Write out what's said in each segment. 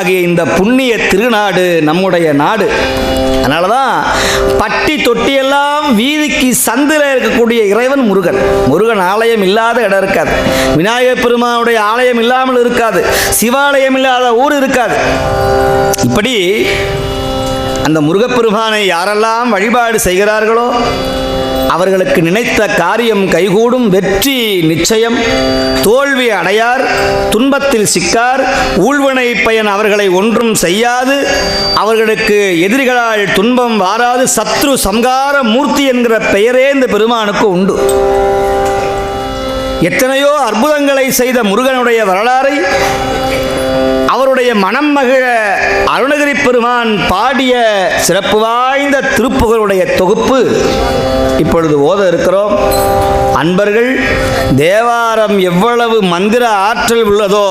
ஆகிய இந்த புண்ணிய திருநாடு நம்முடைய நாடு. அதனால தான் பட்டி தொட்டியெல்லாம் வீதிக்கு சந்தில் இருக்கக்கூடிய இறைவன் முருகன். முருகன் ஆலயம் இல்லாத இடம் இருக்காது. விநாயகர் பெருமானுடைய ஆலயம் இல்லாமல் இருக்காது. சிவாலயம் இல்லாத ஊர் இருக்காது. இப்படி அந்த முருகப்பெருமானை யாரெல்லாம் வழிபாடு செய்கிறார்களோ அவர்களுக்கு நினைத்த காரியம் கைகூடும் வெற்றி நிச்சயம். தோல்வி அடையார் துன்பத்தில் சிக்கார் ஊழ்வினை பயன் அவர்களை ஒன்றும் செய்யாது. அவர்களுக்கு எதிரிகளால் துன்பம் வாராது சத்ரு சங்கார மூர்த்தி என்கிற பெயரே இந்த பெருமானுக்கு உண்டு. எத்தனையோ அற்புதங்களை செய்த முருகனுடைய வரலாறை நம்முடைய மனம் மகிழ அருணகிரி பெருமான் பாடிய சிறப்பு வாய்ந்த திருப்புகளுடைய தொகுப்பு இப்பொழுது ஓத இருக்கிறோம். அன்பர்கள் தேவாரம் எவ்வளவு மந்திர ஆற்றல் உள்ளதோ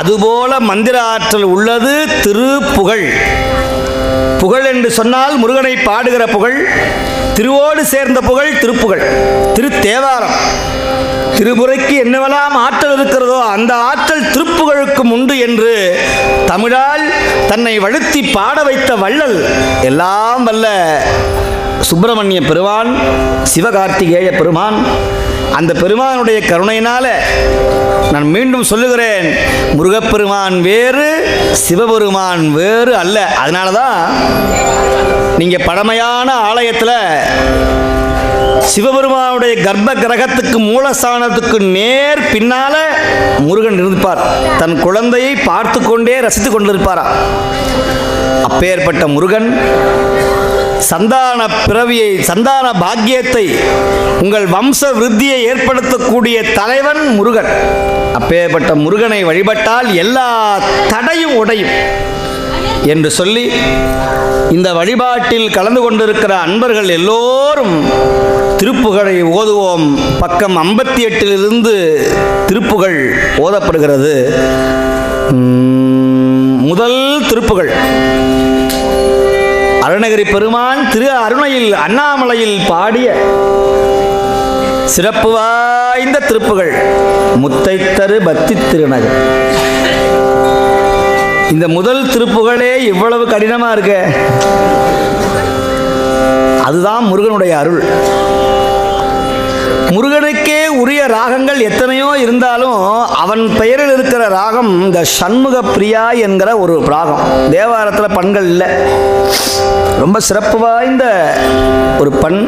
அதுபோல மந்திர ஆற்றல் உள்ளது திருப்புகழ். புகழ் என்று சொன்னால் முருகனை பாடுகிற புகழ் திருவோடு சேர்ந்த புகழ் திருப்புகழ் திருத்தேவாரம். திருமுறைக்கு என்னவெல்லாம் ஆற்றல் இருக்கிறதோ அந்த ஆற்றல் திருப்புகழுக்கும் உண்டு என்று தமிழால் தன்னை வழுத்தி பாட வைத்த வள்ளல் எல்லாம் வல்ல சுப்பிரமணிய பெருமான் சிவகார்த்திகேய பெருமான். அந்த பெருமானுடைய கருணையினால நான் மீண்டும் சொல்லுகிறேன் முருகப்பெருமான் வேறு சிவபெருமான் வேறு அல்ல. அதனால தான் நீங்கள் பழமையான ஆலயத்தில் சிவபெருமானுடைய கர்ப்ப கிரகத்துக்கு மூலஸ்தானத்துக்கு நேர் பின்னால முருகன் இருப்பார் தன் குழந்தையை பார்த்து கொண்டே ரசித்து கொண்டிருப்பாரா? அப்பேற்பட்ட முருகன் சந்தான பிறவியை சந்தான பாக்கியத்தை உங்கள் வம்ச விருத்தியை ஏற்படுத்தக்கூடிய தலைவன் முருகன். அப்பேற்பட்ட முருகனை வழிபட்டால் எல்லா தடையும் உடையும் என்று சொல்லி இந்த வழிபாட்டில் கலந்து கொண்டிருக்கிற அன்பர்கள் எல்லோரும் திருப்புகழை ஓதுவோம். பக்கம் ஐம்பத்தி எட்டிலிருந்து திருப்புகழ் ஓதப்படுகிறது. முதல் திருப்புகழ். அருணகிரி பெருமான் திரு அருணையில் அண்ணாமலையில் பாடிய சிறப்பு வாய்ந்த திருப்புகள் முத்தைத்தரு பக்தி திருநகர். இந்த முதல் திருப்புகளே இவ்வளவு கடினமா இருக்க. அதுதான் முருகனுடைய அருள். முருகனுக்கே உரிய ராகங்கள் எத்தனையோ இருந்தாலும் அவன் பெயரில் இருக்கிற ராகம் இந்த சண்முக பிரியா என்கிற ஒரு ராகம். தேவாரத்தில் பண்கள் இல்லை. ரொம்ப சிறப்பு வாய்ந்த ஒரு பண்.